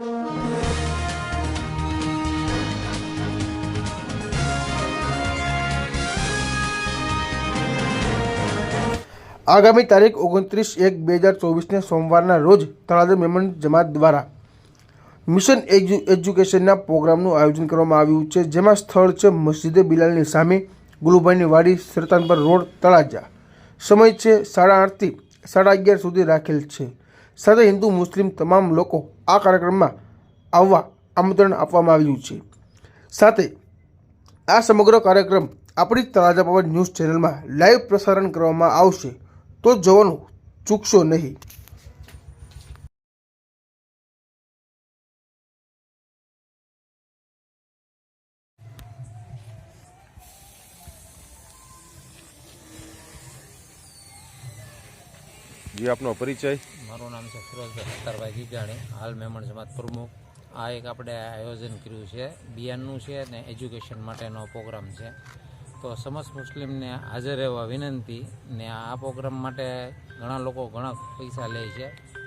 આગામી તારીખ ઓગણત્રીસ એક બે હજાર ચોવીસને સોમવારના રોજ તળાદર મેમન જમાત દ્વારા મિશન એજ્યુ, એજ્યુકેશનના પ્રોગ્રામનું આયોજન કરવામાં આવ્યું છે, જેમાં સ્થળ છે મસ્જિદે બિલાલની સામે, ગુલુભાઈની વાડી સરતાનપર રોડ, તળાજા. સમય છે સાડા આઠથી સાડા અગિયાર સુધી રાખેલ છે. સાથે હિન્દુ, મુસ્લિમ તમામ લોકો આ કાર્યક્રમમાં આવવા આમંત્રણ આપવામાં આવ્યું છે. સાથે આ સમગ્ર કાર્યક્રમ આપણી જ તળાજા પવન ન્યૂઝ ચેનલમાં લાઈવ પ્રસારણ કરવામાં આવશે. તો જોવાનું ચૂકશો નહીં. જી, આપનો પરિચય. મારું નામ છે ફિરોઝભાઈ સત્તારભાઈ ગીગાણી. હાલ મેમણ સમાજ પ્રમુખ. આ એક આપણે આયોજન કર્યું છે. બિયાનનું છે અને એજ્યુકેશન માટેનો પ્રોગ્રામ છે. તો સમસ્ત મુસ્લિમને હાજર રહેવા વિનંતી ને આ પ્રોગ્રામ માટે ઘણા લોકો ઘણા પૈસા લે છે.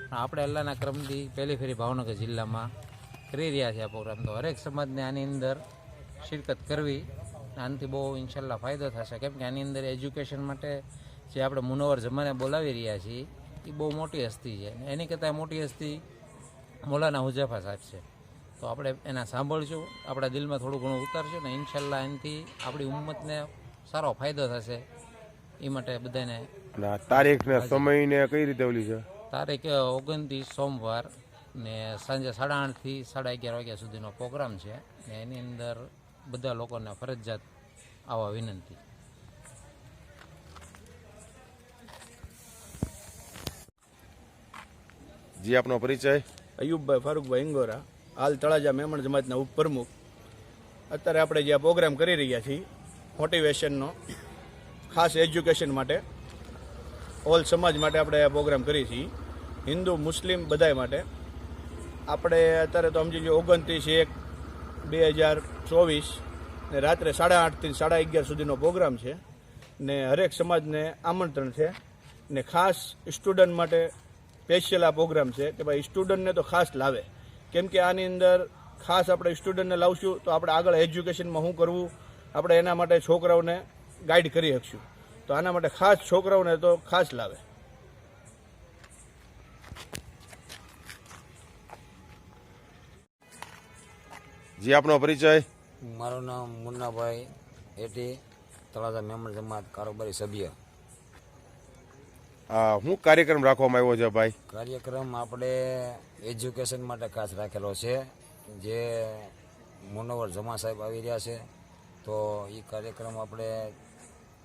પણ આપણે અલ્લાહના ક્રમથી પહેલી ફેરી ભાવનગર જિલ્લામાં કરી રહ્યા છે આ પ્રોગ્રામ. તો હરેક સમાજને આની અંદર શિરકત કરવી આનાથી બહુ ઇન્શાલ્લાહ ફાયદો થશે. કેમ કે આની અંદર એજ્યુકેશન માટે જે આપણે મુનોવર જમાને બોલાવી રહ્યા છીએ એ બહુ મોટી હસ્તી છે. એની કરતાં મોટી હસ્તી મૌલાના હુજાફા સાહેબ છે. તો આપણે એના સાંભળશું આપણા દિલમાં થોડું ઘણું ઉતારશું ને ઇન્શાલ્લાહ એનાથી આપણી ઉમ્મતને સારો ફાયદો થશે. એ માટે બધાને તારીખ ને સમય ને કઈ રીતે ઓલી છે? તારીખ ઓગણત્રીસ સોમવાર ને સાંજે સાડા આઠથી સાડા અગિયાર વાગ્યા સુધીનો પ્રોગ્રામ છે. ને એની અંદર બધા લોકોને ફરજિયાત આવવા વિનંતી. જી, આપનો પરિચય? અયુબભાઈ ફારૂકભાઈ ઇંગોરા હાલ તળાજા મેમણ જમાતના ઉપપ્રમુખ. અત્યારે આપણે જે પ્રોગ્રામ કરી રહ્યા છીએ મોટિવેશનનો ખાસ એજ્યુકેશન માટે ઓલ સમાજ માટે આપણે આ પ્રોગ્રામ કરીએ છીએ. હિન્દુ, મુસ્લિમ બધાય માટે. આપણે અત્યારે તો સમજી લો ઓગણત્રીસ એક બે હજાર ચોવીસ ને રાત્રે સાડા આઠથી સાડા અગિયાર સુધીનો પ્રોગ્રામ છે. ને હરેક સમાજને આમંત્રણ છે. ને ખાસ સ્ટુડન્ટ માટે સ્પેશિયલ આ પ્રોગ્રામ છે કે ભાઈ સ્ટુડન્ટને તો ખાસ લાવે. કેમ કે આની અંદર ખાસ આપણે સ્ટુડન્ટને લાવશું તો આપણે આગળ એજ્યુકેશનમાં શું કરવું આપણે એના માટે છોકરાઓને ગાઈડ કરી શકશું. તો આના માટે ખાસ છોકરાઓને તો ખાસ લાવે. જી આપનો પરિચય. મારું નામ મુન્નાભાઈ એટી તળાજા મેમણ જમાત કારોબારી સભ્ય. શું કાર્યક્રમ રાખવામાં આવ્યો છે ભાઈ? કાર્યક્રમ આપણે એજ્યુકેશન માટે ખાસ રાખેલો છે. જે મુનવર જમા સાહેબ આવી રહ્યા છે. તો એ કાર્યક્રમ આપણે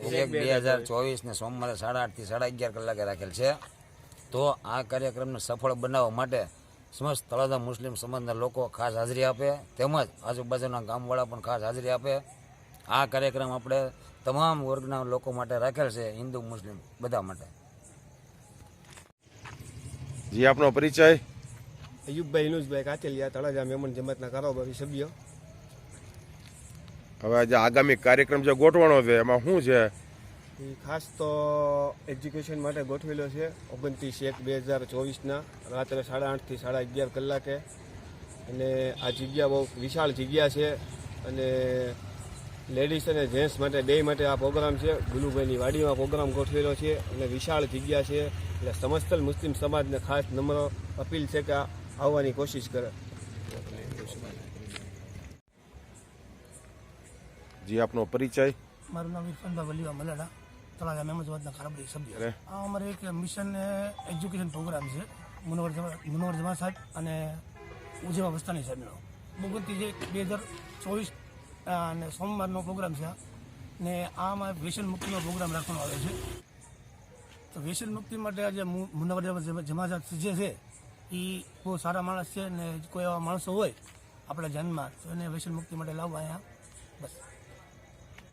એક બે હજાર ચોવીસને સોમવારે સાડા આઠથી સાડા અગિયાર કલાકે રાખેલ છે. તો આ કાર્યક્રમને સફળ બનાવવા માટે સમસ્ત તળાજા મુસ્લિમ સમાજના લોકો ખાસ હાજરી આપે. તેમજ આજુબાજુના ગામવાળા પણ ખાસ હાજરી આપે. આ કાર્યક્રમ આપણે તમામ વર્ગના લોકો માટે રાખેલ છે હિન્દુ મુસ્લિમ બધા માટે. જી આપનો પરિચય? અયુબભાઈ ઇનુસભાઈ કાચેલિયા તળાજા મહેમાન જમાતના કારોબારી સભ્ય. હવે આજે આગામી કાર્યક્રમ જે ગોઠવણો છે એમાં શું છે? એ ખાસ તો એજ્યુકેશન માટે ગોઠવેલો છે ઓગણત્રીસ એક બે હજાર ચોવીસના રાત્રે સાડા આઠથી સાડા અગિયાર કલાકે. અને આ જગ્યા બહુ વિશાળ જગ્યા છે અને લેડીઝ અને જેન્ટ્સ માટે બે માટે આ પ્રોગ્રામ છે. ગુલુભાઈની વાડીમાં પ્રોગ્રામ ગોઠવેલો છે અને વિશાળ જગ્યા છે. એટલે સમસ્ત મુસ્લિમ સમાજને ખાસ નમ્ર અપીલ છે કે આ આવવાની કોશિશ કરે. જી આપનો પરિચય? મારું નામ ઇરફાનભાઈ વલીવા મલાડા. તળાજા મેમજવાદના ખરાબડી સભ્ય. આ અમારે એક મિશન એજ્યુકેશન પ્રોગ્રામ છે. મુનવર મુનવર જમા સાહેબ અને ઉજેવા વસ્તાની સાહેબનો ઓગણત્રીસ જે બે હજાર ચોવીસ અને સોમવારનો પ્રોગ્રામ છે. ને આમાં વ્યસન મુક્તિનો પ્રોગ્રામ રાખવામાં આવ્યો છે. તો વ્યસન મુક્તિ માટે આજે મુ- જમાજાત જે છે એ બહુ સારા માણસ છે ને કોઈ એવા માણસો હોય, આપણા જન્મમાં તો એને વ્યસન મુક્તિ માટે લાવવા અહીંયા. બસ.